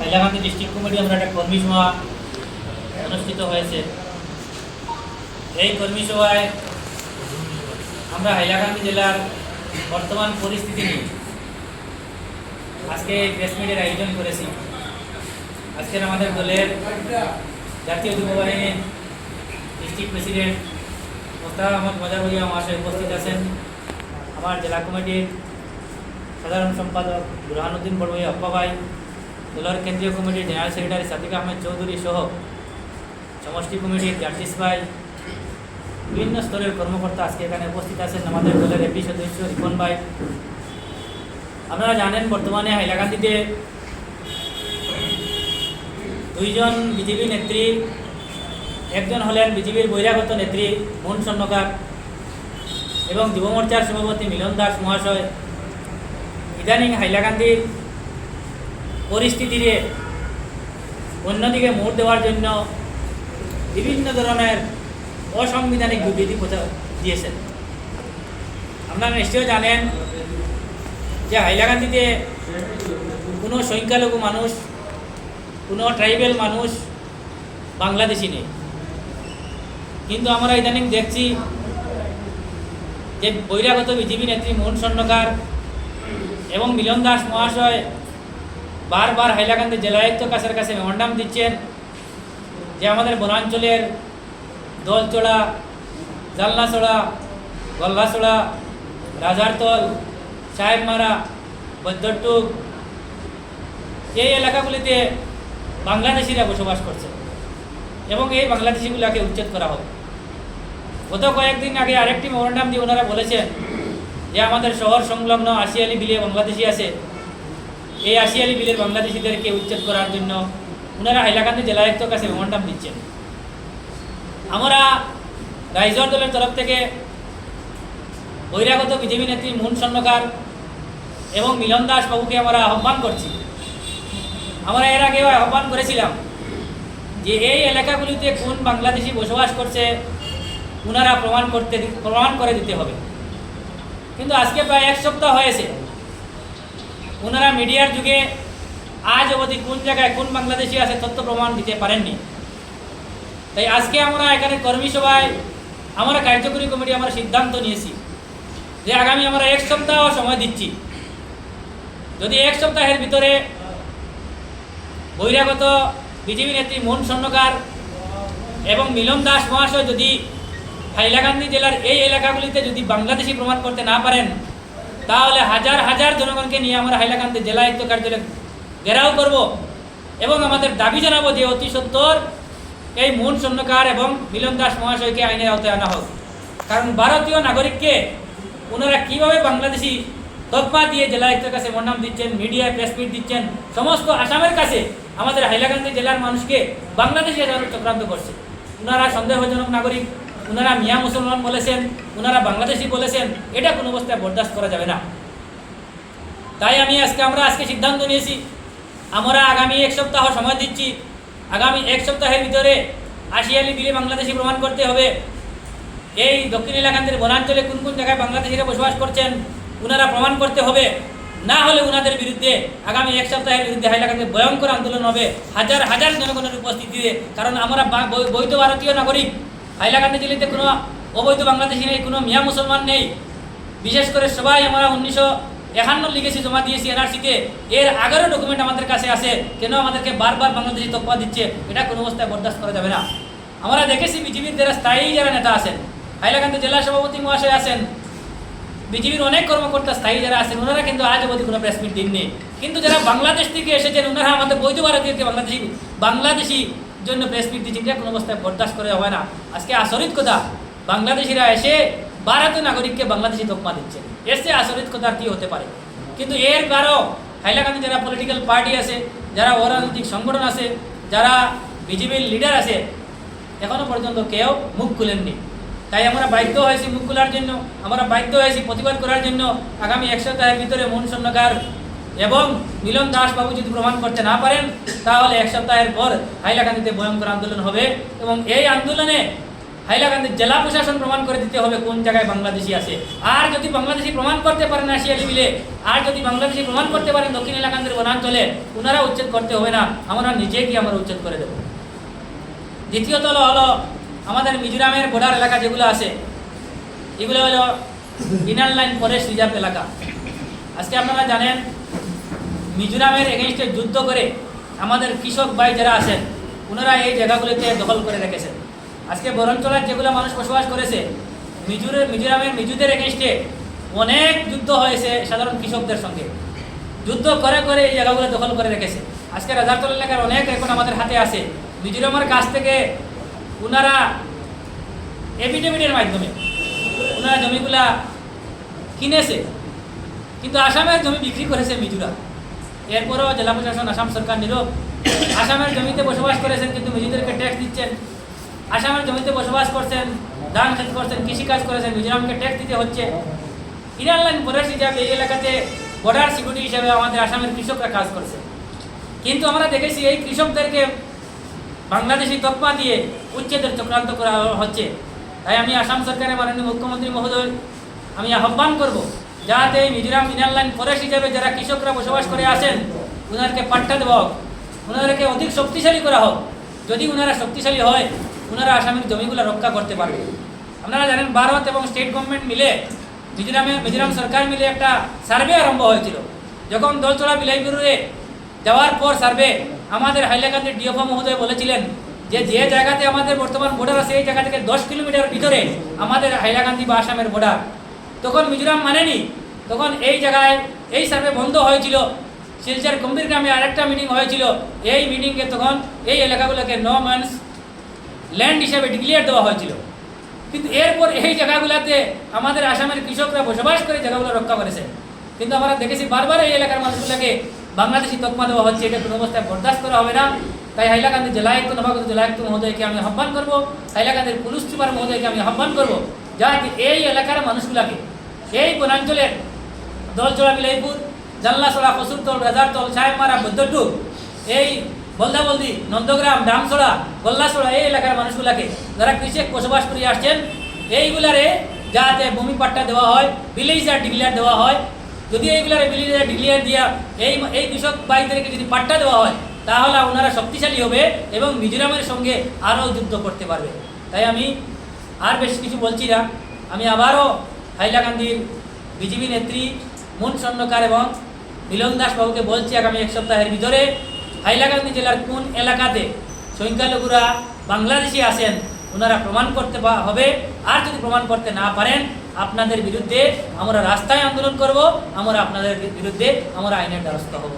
Hailakandi district committee আমরা একটা কর্মী সভা অনুষ্ঠিত হয়েছে। এই কর্মী সভায় আমরা হাইলাকান্দি জেলার বর্তমান পরিস্থিতি নিয়ে আজকে প্রেস মিটের আয়োজন করেছি। আজকের আমাদের দলের জাতীয় যুব বাহিনীর ডিস্ট্রিক্ট প্রেসিডেন্ট মোস্তাক আহমদ মজার ভুইয়া মহাশয় উপস্থিত আছেন। আমার জেলা কমিটির সাধারণ সম্পাদক বুরহানুদ্দিন বড়ুই আপ্পা ভাই দলের কেন্দ্রীয় কমিটির জেনারেল সেক্রেটারি সাদিক আহমেদ চৌধুরী সহ সমষ্টি কমিটির জাস্টিস ভাই, বিভিন্ন স্তরের কর্মকর্তা আজকে এখানে উপস্থিত আছেন আমাদের দলের এপি সদস্য রিপন ভাই। আপনারা জানেন বর্তমানে হাইলাকান্দিতে দুইজন বিজেপি নেত্রী, একজন হলেন বিজেপির বহিরাগত নেত্রী মন স্বর্ণকার এবং যুব মোর্চার সভাপতি মিলন দাস মহাশয়। ইদানিং হাইলাকান্দির পরিস্থিতিরে অন্যদিকে মোড় দেওয়ার জন্য বিভিন্ন ধরনের অসাংবিধানিক বিবৃতি দিয়েছেন। আপনারা নিশ্চয়ই জানেন যে হাইলাকান্দিতে কোনো সংখ্যালঘু মানুষ, কোনো ট্রাইবেল মানুষ বাংলাদেশি নেই। কিন্তু আমরা ইদানিং দেখছি যে বহিরাগত বিজেপি নেত্রী মোহন স্বর্ণকার এবং মিলন দাস মহাশয় বারবার হাইলাকান্দি জেলায়ুক্ত কাছের কাছে মেমন্ডাম দিচ্ছেন যে আমাদের বনাঞ্চলের দলচড়া জালনাচড়া গল্লাচড়া রাজারতল, সাহেবমারা, বৈদ্যটুক, এই এলাকাগুলিতে বাংলাদেশিরা বসবাস করছে এবং এই বাংলাদেশিগুলোকে উচ্ছেদ করা হবে। গত কয়েকদিন আগে আরেকটি মেমোরেন্ডাম দিয়ে ওনারা বলেছেন যে আমাদের শহর সংলগ্ন আশিয়ালি বিলে বাংলাদেশি আছে। এই আশিয়ালি বিলের বাংলাদেশিদেরকে উচ্ছেদ করার জন্য ওনারা হাইলাকান্দি জেলায়ুক্তর কাছে মেমোরেন্ডাম দিচ্ছেন। আমরা রাইজর দলের তরফ থেকে বহিরাগত বিজেপি নেত্রী মুন স্বর্ণকার এবং মিলন দাস বাবুকে আমরা আহ্বান করছি। আমরা এর আগেও আহ্বান করেছিলাম যে এই এলাকাগুলিতে কোন বাংলাদেশি বসবাস করছে ওনারা প্রমাণ করতে প্রমাণ করে দিতে হবে। কিন্তু আজকে প্রায় এক সপ্তাহ হয়েছে ওনারা মিডিয়ার যুগে আজ অবধি কোন জায়গায় কোন বাংলাদেশি আছে তথ্য প্রমাণ দিতে পারেননি। তাই আজকে আমরা এখানে কর্মী সভায় আমরা কার্যকরী কমিটি আমরা সিদ্ধান্ত নিয়েছি যে আগামী আমরা এক সপ্তাহ সময় দিচ্ছি। যদি এক সপ্তাহের ভিতরে বহিরাগত বিজেপি নেত্রী মোহন স্বর্ণকার এবং মিলন দাস মহাশয় যদি হাইলাকান্দি জেলার এই এলাকাগুলিতে যদি বাংলাদেশি প্রমাণ করতে না পারেন তাহলে হাজার হাজার জনগণকে নিয়ে আমরা হাইলাকান্দি জেলা আয়ুক্ত কার্যালয়ে ঘেরাও করব এবং আমাদের দাবি জানাব যে অতি সত্তর এই মোহন স্বর্ণকার এবং মিলন দাস মহাশয়কে আইনের আওতায় আনা হোক। কারণ ভারতীয় নাগরিককে ওনারা কীভাবে বাংলাদেশি তকমা দিয়ে জেলা আয়ুক্তের কাছে মনাম দিচ্ছেন, মিডিয়ায় প্রেস মিট দিচ্ছেন, সমস্ত আসামের কাছে আমাদের হাইলাকান্দি জেলার মানুষকে বাংলাদেশি চক্রান্ত করছে। ওনারা সন্দেহজনক নাগরিক ওনারা মিয়া মুসলমান বলেছেন, ওনারা বাংলাদেশি বলেছেন, এটা কোনো অবস্থায় বরদাস্ত করা যাবে না। তাই আমি আজকে, আমরা আজকে সিদ্ধান্ত নিয়েছি, আমরা আগামী এক সপ্তাহ সময় দিচ্ছি, আগামী এক সপ্তাহের ভিতরে আশিয়ালি বিলে বাংলাদেশি প্রমাণ করতে হবে। এই দক্ষিণ এলাকান্তের বনাঞ্চলে কোন কোন জায়গায় বাংলাদেশিরা বসবাস করছেন, ওনারা প্রমাণ করতে হবে। না হলে ওনাদের বিরুদ্ধে আগামী এক সপ্তাহের বিরুদ্ধে হাইলাকান্দি ভয়ঙ্কর আন্দোলন হবে। হাজার হাজার জনগণের উপস্থিতিতে, কারণ আমরা বৈধ ভারতীয় নাগরিক। হাইলাকান্দি জেলাতে কোনো অবৈধ বাংলাদেশি নেই, কোনো মিয়া মুসলমান নেই। বিশেষ করে সবাই আমরা উনিশশো একান্ন লিখেছি, জমা দিয়েছি এনআরসিতে। এর আগেরও ডকুমেন্ট আমাদের কাছে আছে, কেন আমাদেরকে বারবার বাংলাদেশি তকমা দিচ্ছে, এটা কোনো অবস্থায় বরদাস্ত করা যাবে না। আমরা দেখেছি বিজেপির যারা স্থায়ী যারা নেতা আছেন, হাইলাকান্দি জেলা সভাপতি মহাশয় আছেন বিজেপির অনেক কর্মকর্তা স্থায়ী যারা আছেন, ওনারা কিন্তু আজ অবধি কোনো প্রেস মিট দিননি। কিন্তু যারা বাংলাদেশ থেকে এসেছেন, ওনারা আমাদের বৈধ ভারতীয়কে বাংলাদেশি বাংলাদেশি জন্য প্রেস মিট কোনো অবস্থায় বরদাস্ত করা হয় না। আজকে আসরিত কথা, বাংলাদেশিরা এসে ভারতীয় নাগরিককে বাংলাদেশি তকমা দিচ্ছেন এসে আসরিত কথা কি হতে পারে? কিন্তু এর কারও হাইলাকান্দি যারা পলিটিক্যাল পার্টি আছে, যারা অরাজনৈতিক সংগঠন আছে, যারা বিজেপির লিডার আছে, এখনও পর্যন্ত কেউ মুখ খুলেননি। তাই আমরা বাধ্য হয়েছি মুখ খোলার জন্য, আমরা বাধ্য হয়েছি প্রতিবাদ করার জন্য। আগামী এক সপ্তাহের ভিতরে মন এবং মিলন দাস বাবু যদি প্রমাণ করতে না পারেন, তাহলে এক সপ্তাহের পর হাইলাকান্দিতে ভয়ঙ্কর আন্দোলন হবে এবং এই আন্দোলনে হাইলাকান্দির জেলা প্রশাসন প্রমাণ করে দিতে হবে কোন জায়গায় বাংলাদেশি আছে। আর যদি বাংলাদেশি প্রমাণ করতে পারেন আসিয়ালি মিলে, আর যদি বাংলাদেশি প্রমাণ করতে পারেন দক্ষিণ এলাকান্দির বনাঞ্চলে ওনারা উচ্ছেদ করতে হবে না, আমরা নিজে কি আমরা উচ্ছেদ করে দেবো। দ্বিতীয়ত হলো আমাদের মিজোরামের বর্ডার এলাকা যেগুলো আছে, এগুলো হলো ইনার লাইন ফরেস্ট রিজার্ভ এলাকা। আজকে আপনারা জানেন মিজোরামের এগেনস্টে যুদ্ধ করে আমাদের কৃষক ভাই যারা আছেন, ওনারা এই জায়গাগুলিতে দখল করে রেখেছেন। আজকে বরঞ্চলার যেগুলো মানুষ বসবাস করেছে মিজোরের মিজোরামের মিজুদের এগেনস্টে অনেক যুদ্ধ হয়েছে সাধারণ কৃষকদের সঙ্গে। যুদ্ধ করে করে এই জায়গাগুলো দখল করে রেখেছে। আজকে রাজারতল এলাকার অনেক রেকর্ড আমাদের হাতে আছে। মিজোরামের কাছ থেকে ওনারা এফিডেভিটের মাধ্যমে ওনারা জমিগুলা কিনেছে। কিন্তু আসামের জমি বিক্রি করেছে মিজোরাম এরপরও জেলা প্রশাসন, আসাম সরকার নীরব আসামের জমিতে বসবাস করেছেন, কিন্তু মিজোদেরকে ট্যাক্স দিচ্ছেন। আসামের জমিতে বসবাস করছেন, ধান খেত করছেন, কৃষিকাজ করেছেন, মিজোরামকে ট্যাক্স দিতে হচ্ছে। ইনার লাইন ফরেস্ট হিসাবে এই এলাকাতে বর্ডার সিকিউরিটি হিসাবে আমাদের আসামের কৃষকরা কাজ করছে। কিন্তু আমরা দেখেছি এই কৃষকদেরকে বাংলাদেশি তকমা দিয়ে উচ্ছেদের চক্রান্ত করা হচ্ছে। তাই আমি আসাম সরকারের মাননীয় মুখ্যমন্ত্রী মহোদয়, আমি আহ্বান করব যাতে মিজোরাম ইনার লাইন ফরেস্ট হিসেবে যারা কৃষকরা বসবাস করে আসেন ওনাদেরকে পাট্টা দেওয়া হোক ওনাদেরকে অধিক শক্তিশালী করা হোক। যদি ওনারা শক্তিশালী হয় ওনারা আসামের জমিগুলো রক্ষা করতে পারবে। আপনারা জানেন, ভারত এবং স্টেট গভর্নমেন্ট মিলে মিজোরামে, মিজোরাম সরকার মিলে একটা সার্ভে আরম্ভ হয়েছিল। যখন দলচড়া বিলাইপুরে যাওয়ার পর সার্ভে, আমাদের হাইলাকান্দির ডিএফও মহোদয় বলেছিলেন যে যে জায়গাতে আমাদের বর্তমান বর্ডার আছে এই জায়গা থেকে দশ কিলোমিটার ভিতরে আমাদের হাইলাকান্দি বা আসামের বর্ডার তখন মিজোরাম মানেনি। তখন এই জায়গায় এই সার্ভে বন্ধ হয়েছিল। শিলচর গম্ভীর গ্রামে আরেকটা মিটিং হয়েছিল। এই মিটিংয়ে তখন এই এলাকাগুলোকে ন ম্যান্স ল্যান্ড হিসাবে ডিক্লিয়ার দেওয়া হয়েছিল। কিন্তু এরপর এই জায়গাগুলোতে আমাদের আসামের কৃষকরা বসবাস করে জায়গাগুলো রক্ষা করেছে। কিন্তু আমরা দেখেছি বারবার এই এলাকার মানুষগুলোকে বাংলাদেশি তকমা দেওয়া হচ্ছে। এটা কোনো অবস্থায় বরদাস্ত করা হবে না। তাই হাইলাকান্দি জেলায়ুক্ত নবাগত জেলায়ুক্ত মহোদয়কে আমি আহ্বান করব। হাইলাকান্দির পুলিশ সুপার মহোদয়কে আমি আহ্বান করব। যাতে এই এলাকার মানুষগুলাকে এই বনাঞ্চলের দলচড়া বিলাইপুর জানলাছড়া কসুরতল রাজারতল সাহেবমারা বৈদ্যটুক এই বলদাবলদি নন্দগ্রাম ডামছড়া গল্লাছড়া এই এলাকার মানুষগুলাকে যারা কৃষক বসবাস করে আসছেন, এইগুলারে যাতে ভূমি পাট্টা দেওয়া হয় ভিলেজার ডিক্লেয়ার দেওয়া হয়। যদি এইগুলারে ভিলেজার ডিক্লেয়ার দিয়া এই এই কৃষক ভাইদেরকে যদি পাট্টা দেওয়া হয়, তাহলে ওনারা শক্তিশালী হবে এবং মিজোরামের সঙ্গে আরও যুদ্ধ করতে পারবে। তাই আমি আর বেশি কিছু বলছি না। আমি আবারও হাইলাকান্দির বিজেপি নেত্রী মুন স্বর্ণকার এবং মিলন দাসবাবুকে বলছি আগামী এক সপ্তাহের ভিতরে হাইলাকান্দি জেলার কোন এলাকাতে সংখ্যালঘুরা বাংলাদেশি আসেন ওনারা প্রমাণ করতে হবে। আর যদি প্রমাণ করতে না পারেন, আপনাদের বিরুদ্ধে আমরা রাস্তায় আন্দোলন করব, আমরা আপনাদের বিরুদ্ধে আমরা আইনের দ্বারস্থ হব।